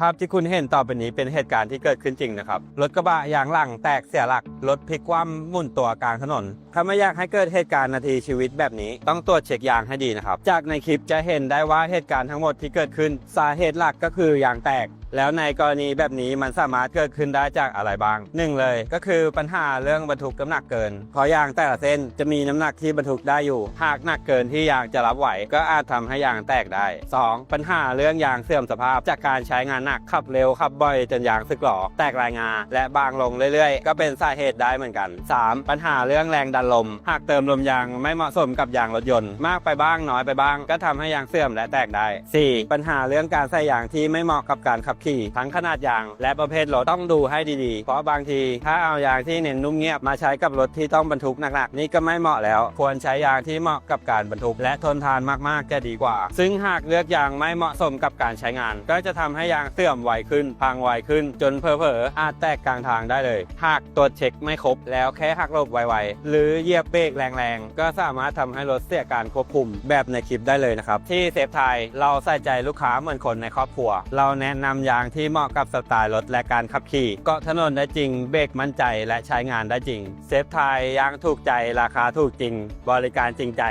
ภาพที่คุณเห็นต่อไปนี้เป็นเหตุการณ์ที่เกิดขึ้นจริงนะครับ รถกระบะยางหลังแตกเสียหลัก รถพลิกคว่ำหมุนตัวกลางถนน ถ้าไม่อยากให้เกิดเหตุการณ์นาทีชีวิตแบบนี้ ต้องตรวจเช็คยางให้ดีนะครับ จากในคลิปจะเห็นได้ว่าเหตุการณ์ทั้งหมดที่เกิดขึ้น สาเหตุหลักก็คือยางแตก แล้วในกรณีแบบนี้มันสามารถเกิดขึ้นได้จากอะไรบ้างหนึ่งเลยก็คือปัญหาเรื่องบรรทุกน้ำหนักเกินเพราะยางแต่ละเส้นจะมีน้ำหนักที่บรรทุกได้อยู่ หากหนักเกินที่ยางจะรับไหว ก็อาจทำให้ยางแตกได้ 2. ปัญหาเรื่องยางเสื่อมสภาพจากการใช้งานหนักขับเร็วขับบ่อยจนยางสึกหรอแตกรายงา และบางลงเรื่อยๆ ก็เป็นสาเหตุได้เหมือนกัน 3. ปัญหาเรื่องแรงดันลม หากเติมลมยางไม่เหมาะสมกับยางรถยนต์มากไปบ้างน้อยไปบ้าง ก็ทำให้ยางเสื่อมและแตกได้ 4. ปัญหาเรื่องการใส่ยางที่ไม่เหมาะกับการขับขี่ ทั้งขนาดยาง และประเภทรถต้องดูให้ดีๆ เพราะบางทีถ้าเอายางที่เน้นนุ่มเงียบมาใช้กับรถที่ต้องบรรทุกหนักๆนี่ก็ไม่เหมาะแล้ว ควรใช้ยางที่เหมาะกับการบรรทุก และทนทานมากๆจะดีกว่า ซึ่งหากเลือกยางไม่เหมาะสมกับการใช้งาน ก็จะทำให้ยางเสื่อมไวขึ้น พังไวขึ้น จนเผลอๆออาจแตกกลางทางได้เลย หากตรวจเช็คไม่ครบแล้วแค่หักหลบไวๆ หรือเหยียบเบรกแรงๆ ก็สามารถทำให้รถเสียการควบคุมแบบในคลิปได้เลยนะครับ ที่เซฟไทยเราใส่ใจลูกค้าเหมือนคนในครอบครัว เราแนะนำยางที่เหมาะกับสไตล์รถและการขับขี่เกาะถนนได้จริงเบรกมั่นใจและใช้งานได้จริง เซฟไทยยางถูกใจราคาถูกจริง บริการจริงใจ